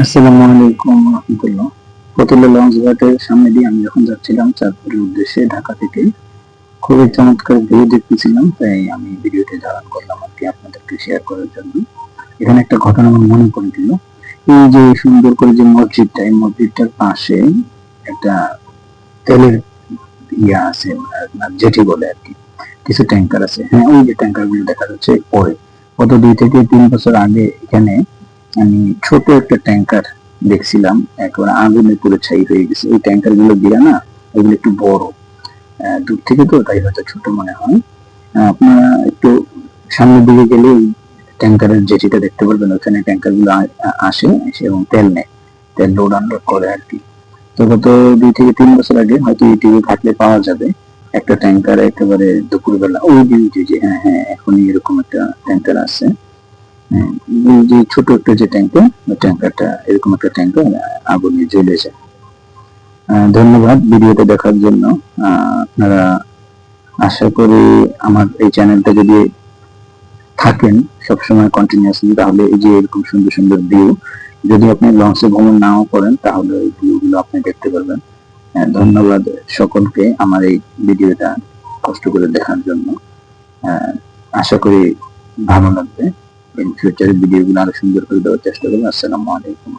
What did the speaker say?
আসসালামু আলাইকুম রহমতুল্লাহ। ফতুল্লা লঞ্চ ঘাটের সামনে দিয়ে আমি যখন যাচ্ছিলাম চাঁদপুরের উদ্দেশ্যে ঢাকা থেকে খুবই চমৎকার ভিউ দেখতেছিলাম, তাই আমি ভিডিওটি ধারণ করলাম আর কি আপনাদেরকে শেয়ার করার জন্য। এখানে একটা ঘটনা আমার মনে পড়ে দিল এই যে সুন্দর করে যে মসজিদটা, এই মসজিদটার পাশে একটা তেলের ইয়া আছে জেটি বলে আর কি। কিছু ট্যাঙ্কার আছে। হ্যাঁ ওই যে ট্যাঙ্কারগুলো দেখা যাচ্ছে পরে গত দুই থেকে তিন বছর আগে এখানে আমি ছোট একটা ট্যাঙ্কার দেখছিলাম। একেবারে আগুনে পুরো ছাই হয়ে গেছে। ওই ট্যাঙ্কারগুলো দিয়ে না ওগুলো একটু বড়। দূর থেকে তো তাই হয়তো ছোট মনে হয়। আপনারা একটু সামনের দিকে গেলে ট্যাঙ্কারের জেটিটা দেখতে পারবেন। ওখানে ট্যাঙ্কারগুলো আসে এবং তেল নেয়। তেল লোড আনলোড করে আর কি। তো গত দুই থেকে তিন বছর আগে হয়তো ইউটিউবে ঘাটলে পাওয়া যাবে। একটা ট্যাঙ্কার একেবারে দুপুরবেলা, ওই যে হ্যাঁ হ্যাঁ এখনই এরকম একটা ট্যাঙ্কার আছে। এই যে ছোট একটা যে ট্যাঙ্কার ওই ট্যাঙ্কারটা এরকম একটা ট্যাঙ্কার আগুনে জ্বলে যায়। ধন্যবাদ ভিডিওটা দেখার জন্য। আপনারা আশা করি আমার এই চ্যানেলটা যদি থাকেন সবসময় কন্টিনিউয়াসলি তাহলে এই যে এরকম সুন্দর সুন্দর ভিউ যদি আপনি লঞ্চে ভ্রমণ নাও করেন, তাহলে ওই ভিউ গুলো আপনি দেখতে পারবেন। ধন্যবাদ সকলকে আমার এই ভিডিওটা কষ্ট করে দেখার জন্য। আশা করি ভালো লাগবে। ইন ফিউচারের ভিডিওগুলো আরও সুন্দর করে দেওয়ার চেষ্টা করব আসসালামু আলাইকুম।